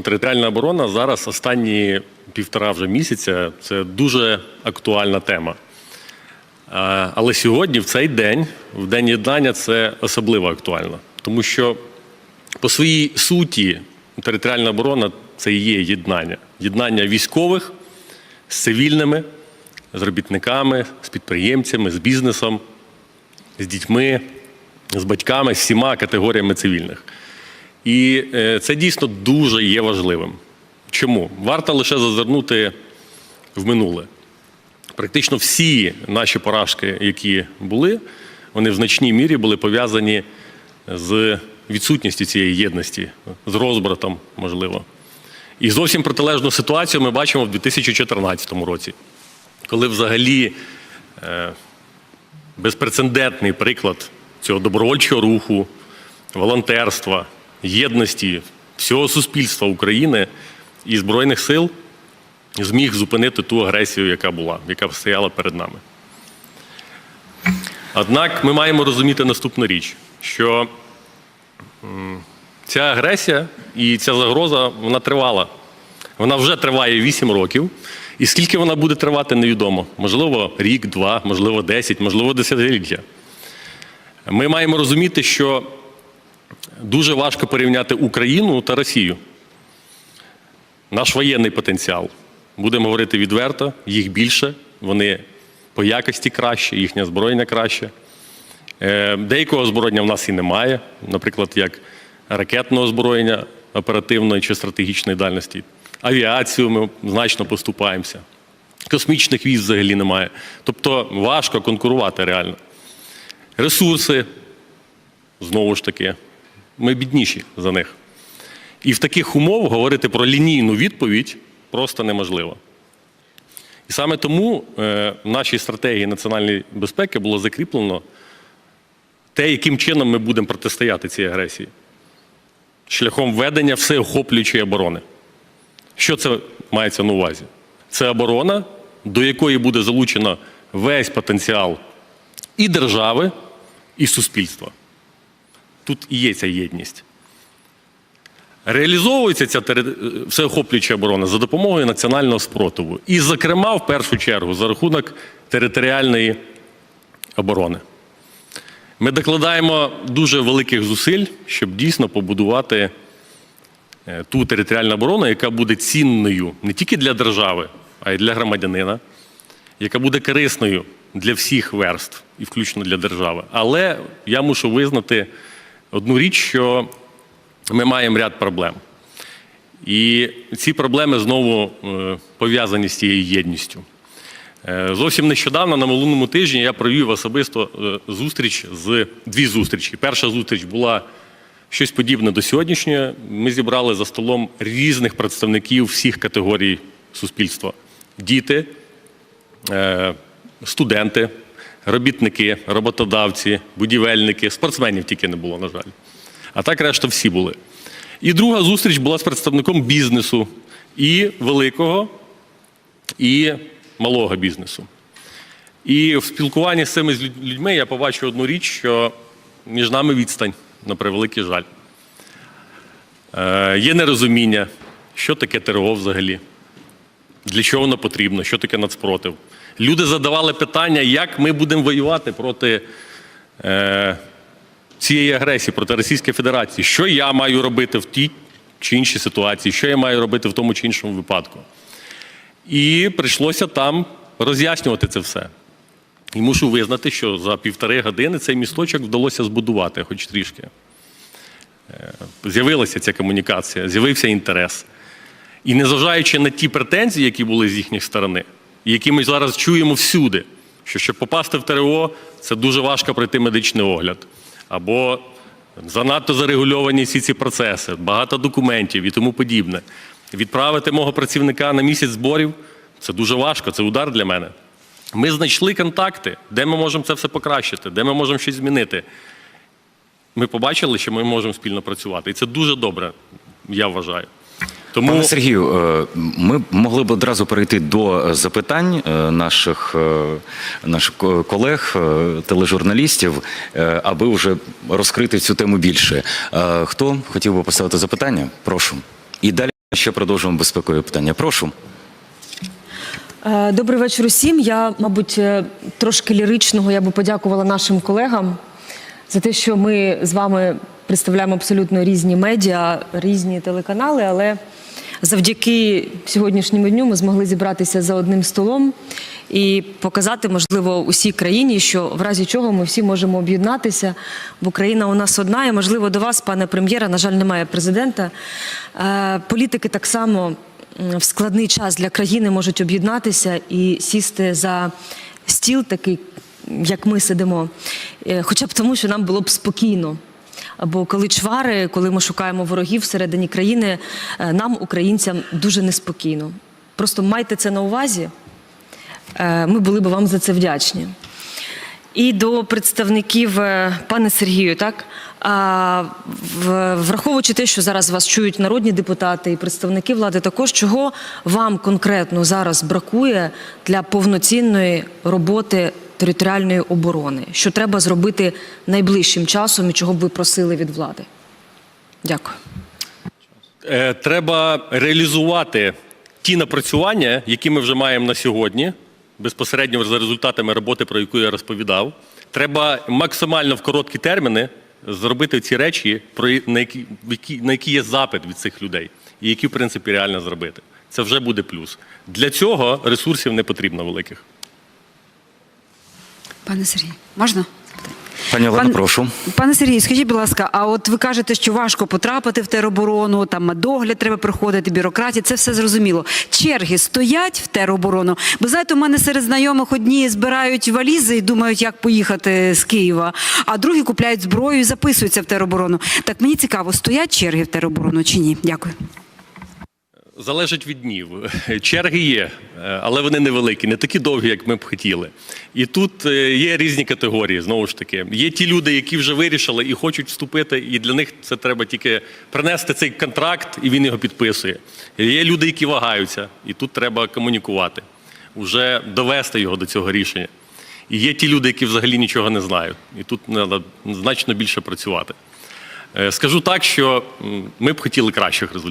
Територіальна оборона зараз останні півтора вже місяця це дуже актуальна тема. Але сьогодні, в цей день, в день єднання, це особливо актуально. Тому що по своїй суті територіальна оборона це і є єднання. Єднання військових з цивільними, з робітниками, з підприємцями, з бізнесом, з дітьми, з батьками, з всіма категоріями цивільних. І е, це дійсно дуже є важливим. Чому? Варто лише зазирнути в минуле. Практично всі наші поражки, які були, вони в значній мірі були пов'язані з відсутністю цієї єдності, з розбратом, можливо. І зовсім протилежну ситуацію ми бачимо в 2014 році, коли взагалі е, безпрецедентний приклад цього добровольчого руху, волонтерства, єдності всього суспільства України і Збройних сил зміг зупинити ту агресію, яка була, яка стояла перед нами. Однак ми маємо розуміти наступну річ, що ця агресія і ця загроза вона тривала. Вона вже триває 8 років. І скільки вона буде тривати, невідомо. Можливо, рік, два, можливо, 10, можливо, десятиліття. Ми маємо розуміти, що дуже важко порівняти Україну та Росію. Наш воєнний потенціал. Будемо говорити відверто, їх більше, вони по якості краще, їхнє озброєння краще. Е, Деякого озброєння в нас і немає, наприклад, як ракетного озброєння оперативної чи стратегічної дальності. Авіацію ми значно поступаємося. Космічних військ взагалі немає. Тобто важко конкурувати реально. Ресурси, знову ж таки, ми бідніші за них. І в таких умовах говорити про лінійну відповідь просто неможливо. І саме тому е, в нашій стратегії національної безпеки було закріплено те, яким чином ми будемо протистояти цій агресії. Шляхом ведення всеохоплюючої оборони. Що це мається на увазі? Це оборона, до якої буде залучено весь потенціал і держави, і суспільства. Тут і є ця єдність. Реалізовується ця всеохоплююча оборона за допомогою національного спротиву. І, зокрема, в першу чергу, за рахунок територіальної оборони. Ми докладаємо дуже великих зусиль, щоб дійсно побудувати е, ту територіальну оборону, яка буде цінною не тільки для держави, а й для громадянина, яка буде корисною для всіх верств, і включно для держави. Але я мушу визнати одну річ, що ми маємо ряд проблем. І ці проблеми знову е, пов'язані з цією єдністю. Е, Зовсім нещодавно на минулому тижні я провів особисто е, зустріч з дві зустрічі. Перша зустріч була щось подібне до сьогоднішньої. Ми зібрали за столом різних представників всіх категорій суспільства: діти, студенти, робітники, роботодавці, будівельники, спортсменів тільки не було, на жаль. А так решта всі були. І друга зустріч була з представником бізнесу і великого, і малого бізнесу. І в спілкуванні з цими людьми я побачив одну річ, що між нами відстань, на превеликий жаль. Е, є нерозуміння, що таке ТРО взагалі, для чого воно потрібно, що таке нацпротив. Люди задавали питання, як ми будемо воювати проти е, цієї агресії, проти Російської Федерації. Що я маю робити в тій чи іншій ситуації, що я маю робити в тому чи іншому випадку. І прийшлося там роз'яснювати це все. І мушу визнати, що за півтори години цей місточок вдалося збудувати, хоч трішки. Е, З'явилася ця комунікація, з'явився інтерес. І незважаючи на ті претензії, які були з їхніх сторони, які ми зараз чуємо всюди, що щоб попасти в ТРО, це дуже важко пройти медичний огляд. Або занадто зарегульовані всі ці процеси, багато документів і тому подібне. Відправити мого працівника на місяць зборів це дуже важко, це удар для мене. Ми знайшли контакти, де ми можемо це все покращити, де ми можемо щось змінити. Ми побачили, що ми можемо спільно працювати. І це дуже добре, я вважаю. Тому Пане Сергію, е, ми могли б одразу перейти до запитань е, наших, е, наших колег, е, тележурналістів, е, аби вже розкрити цю тему більше. Е, Хто хотів би поставити запитання? Прошу. І далі. Ще продовжуємо безпекові питання. Прошу. Е, Добрий вечір усім. Я, мабуть, е, трошки ліричного я би подякувала нашим колегам за те, що ми з вами представляємо абсолютно різні медіа, різні телеканали, але завдяки сьогоднішньому дню ми змогли зібратися за одним столом і показати, можливо, усій країні, що в разі чого ми всі можемо об'єднатися, бо Україна у нас одна, і можливо до вас, пане прем'єра, на жаль, немає президента. Е, Політики так само в складний час для країни можуть об'єднатися і сісти за стіл такий, як ми сидимо, Е, хоча б тому, що нам було б спокійно. Або коли чвари, коли ми шукаємо ворогів всередині країни, е, нам, українцям, дуже неспокійно. Просто майте це на увазі. Е, Ми були б вам за це вдячні. І до представників, е, пане Сергію, так враховуючи те, що зараз вас чують народні депутати і представники влади, також чого вам конкретно зараз бракує для повноцінної роботи територіальної оборони? Що треба зробити найближчим часом і чого б ви просили від влади? Дякую. Е, Треба реалізувати ті напрацювання, які ми вже маємо на сьогодні, безпосередньо за результатами роботи, про яку я розповідав. Треба максимально в короткі терміни зробити ці речі, на які- на які є запит від цих людей, і які, в принципі, реально зробити. Це вже буде плюс. Для цього ресурсів не потрібно великих. Пане Сергій, можна? Пані Олено, Пан- прошу. Пане Сергій, скажіть, будь ласка, а от ви кажете, що важко потрапити в тероборону, там догляд треба проходити, бюрократія, це все зрозуміло. Черги стоять в тероборону. Бо знаєте, у мене серед знайомих одні збирають валізи і думають, як поїхати з Києва, а другі купляють зброю і записуються в тероборону. Так мені цікаво, стоять черги в тероборону чи ні? Дякую. Залежить від днів. Черги є, е, але вони невеликі, не такі довгі, як ми б хотіли. І тут е, є різні категорії, знову ж таки. Є ті люди, які вже вирішили і хочуть вступити, і для них це треба тільки принести цей контракт, і він його підписує. Є люди, які вагаються, і тут треба комунікувати, вже довести його до цього рішення. І є ті люди, які взагалі нічого не знають, і тут треба значно більше працювати. Е, Скажу так, що ми б хотіли кращих результатів.